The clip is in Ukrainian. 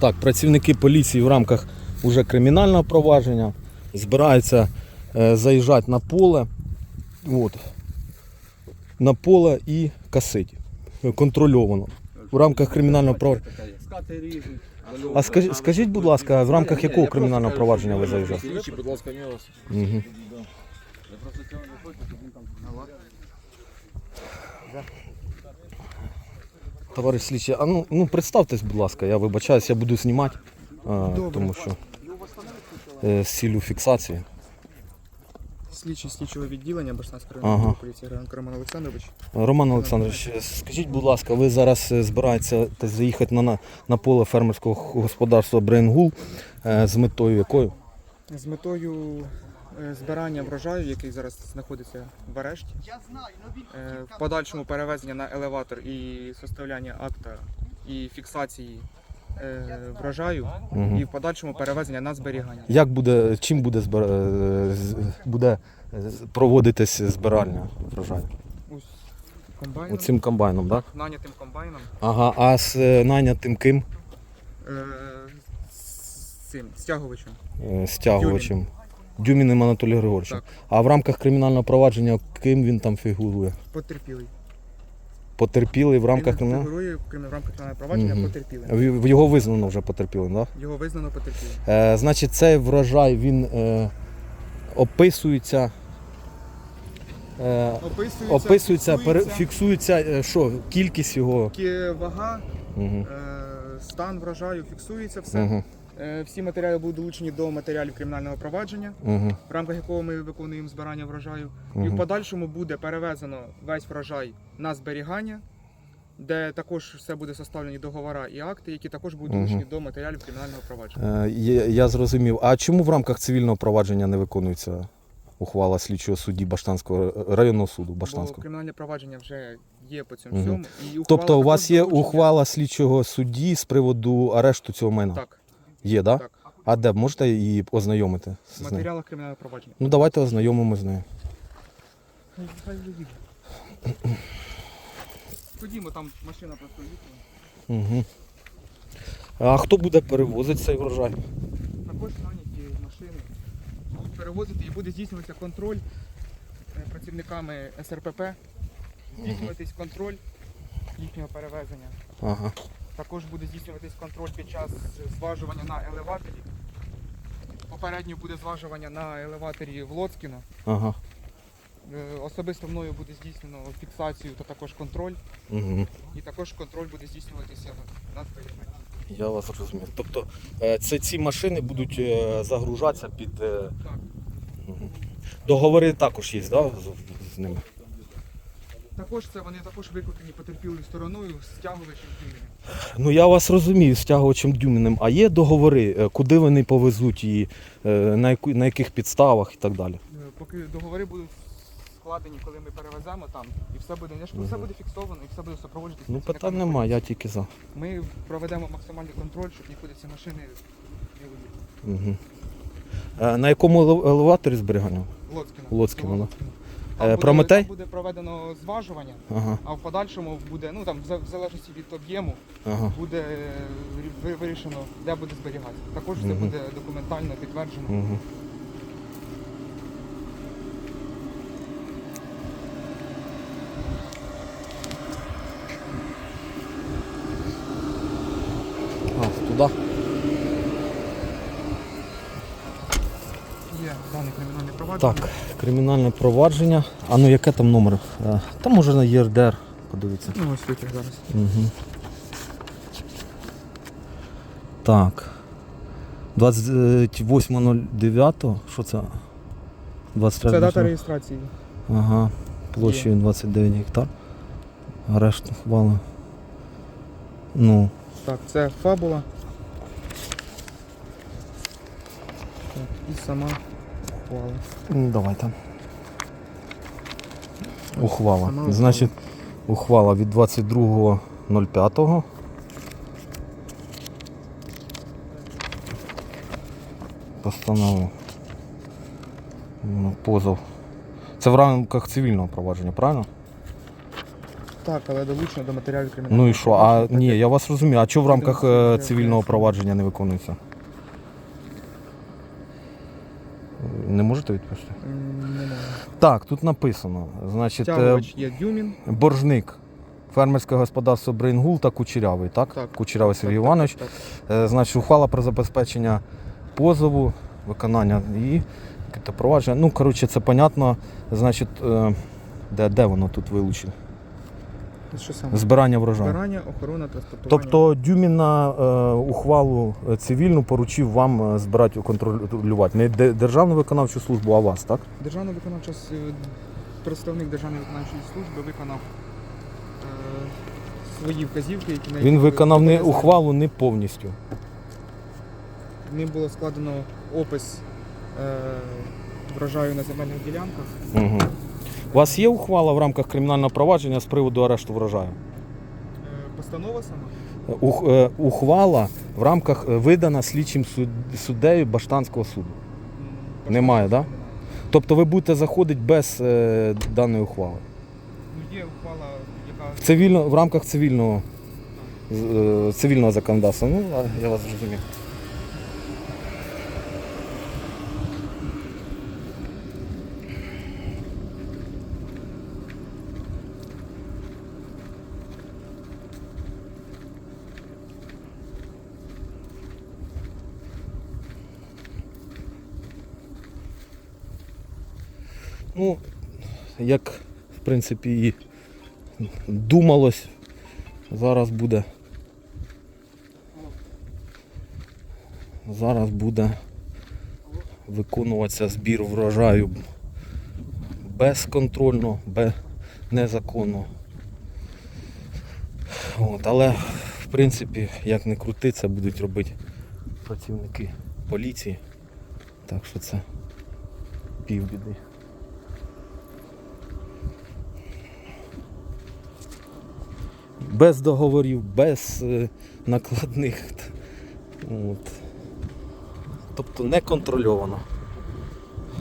Так, працівники поліції в рамках уже кримінального провадження збираються е, заїжджати на поле. От. На поле і косить. Е, Контрольовано. В рамках кримінального провадження. А скажіть, скажіть, будь ласка, в рамках якого кримінального провадження ви заїжджали? Будь ласка. Угу. Я просто цього не хочу, щоб він там. Товариш слідчий, а ну, ну представтесь, будь ласка, я вибачаюсь, я буду знімати, а, тому що е, з цілю фіксації. Слідчий слідчого відділення Баштанської Ага. поліції Гранко Роман Олександрович. Роман Олександрович, скажіть, будь ласка, ви зараз е, збираєтеся та заїхати на, на, на поле фермерського господарства Брейнгул е, з метою якою? З метою е, збирання врожаю, який зараз знаходиться в арешті, е, в подальшому перевезення на елеватор і составляння акта і фіксації е, врожаю, і в подальшому перевезення на зберігання. Як буде, чим буде, збир... е, буде е, проводитись збирання врожаю? Комбайном, Оцим комбайном, так? нанятим комбайном, Ага, а з е, нанятим ким? е, з цим стягувачем. Е, Стягувачем. Дюміним Анатолій Григоровичем. Так. А в рамках кримінального провадження ким він там фігурує? Потерпілий. Потерпілий в рамках Він кримінального? фігурує в крим- в рамках кримінального провадження Мгм. потерпілий. В- Його визнано вже потерпілим, так? Його визнано потерпілим. Е, значить, цей врожай він е, описується. Е, Описується, описується, пере- фіксується, фіксується, е, що, кількість його. вага, Угу. е, стан врожаю, фіксується все. Угу. Е, Всі матеріали будуть долучені до матеріалів кримінального провадження, Угу. в рамках якого ми виконуємо збирання врожаю. І в Угу. подальшому буде перевезено весь врожай на зберігання, де також все буде составлені договори і акти, які також будуть долучені до матеріалів кримінального провадження. Е, я, я зрозумів. А чому в рамках цивільного провадження не виконується ухвала слідчого судді Баштанського районного суду Бо Баштанського? кримінальне провадження вже є по цьому Мгм. всьому. І ухвала Тобто у вас є долучена- ухвала слідчого судді з приводу арешту цього майна? Так, Є? Да? так. А де можете її ознайомити? В з нею? матеріалах кримінального провадження. Ну давайте ознайомимо з нею. Хай- хай їде. Ходімо, там машина просто їхала. Угу. А хто буде перевозити цей врожай? Також наняті машини будуть перевозити і буде здійснюватися контроль е, працівниками СРПП, здійснюватись контроль їхнього перевезення. Ага. Також буде здійснюватись контроль під час зважування на елеваторі. Попередньо буде зважування на елеваторі в Лоцкіно. Ага. Е, Особисто мною буде здійснено фіксацію та також контроль. Угу. І також контроль буде здійснюватися на зберігання. Я вас розумію. Тобто е, це ці машини будуть е, загружатися під. Так. Договори також є, да, з, з ними? Також це вони також викликані потерпілою стороною стягувачем дюймів. Ну я вас розумію, стягувачем Дюміним. А є договори, е, куди вони повезуть її, е, на, яку, на яких підставах і так далі? Е, Поки договори будуть складені, коли ми перевеземо там, і все буде ж- все буде фіксовано, і все буде супроводжуватися. Ну працівниками питань нема, я тільки за. Ми проведемо максимальний контроль, щоб нікуди ці машини не виїхали. Угу. На якому еле- елеваторі зберігання? Лоцькіно. Лоцькіно, да. Лоцькіно. Там буде- Прометей? там буде проведено зважування, Ага, а в подальшому буде, ну там в за- в залежності від об'єму, ага. буде е, ви- вирішено, де буде зберігатися. Також все Мгм. буде документально підтверджено. Угу. А, туди. Є дане кримінальне провадження. Так, кримінальне провадження. А ну яке там номер? Е, Там може на ЄРДР подивитися. Ну ось витяг зараз. Угу. Так. 28.09. Що це? 23 Це дата реєстрації. Ага. Площею 29 гектар. Арешт хвали. Ну. Так, це фабула. Так, і сама ухвала. Ну, давайте. Ухвала. Значить, ухвала від 22.05. Постанова. Ну, Позов. Це в рамках цивільного провадження, правильно? Так, але долучено до матеріалів кримінального Ну і що? А ні, я вас розумію. А чого в рамках е, цивільного провадження не виконується? Можете відповісти? Не можу. Так, тут написано. Значить, Тягувач є Дюмін. боржник. Фермерське господарство Брейнгул та Кучерявий, так? Так. Кучерявий Сергій Так, Іванович. так, так. Е, Значить, ухвала про забезпечення позову, виконання і провадження. Ну, коротше, це понятно. Значить, е, де, де воно тут вилучено? Що саме? Збирання врожаю. Збирання, охорона, транспортування. Тобто Дюмін на е, ухвалу е, цивільну поручив вам е, збирати контролювати. Не Державну виконавчу службу, а вас, так? Державна виконавча представник Державної виконавчої служби виконав е, свої вказівки, які на Він виконав не ухвалу не повністю. Ним було складено опис е, врожаю на земельних ділянках. Угу. У вас є ухвала в рамках кримінального провадження з приводу арешту врожаю? Е, постанова сама. Ух, е, ухвала в рамках е, видана слідчим суд, суддею Баштанського суду. Немає, постанова да? Тобто ви будете заходити без е, даної ухвали. Ну, є ухвала, яка В, цивільно, в рамках цивільного, з- е, цивільного законодавства. Ну, а, я вас зрозумів. Ну, як в принципі і думалось, зараз буде. Зараз буде виконуватися збір врожаю безконтрольно, без, незаконно. От, але в принципі, як не крути, це будуть робити працівники поліції. Так що це півбіди. Без договорів, без е, накладних. От. Тобто не контрольовано.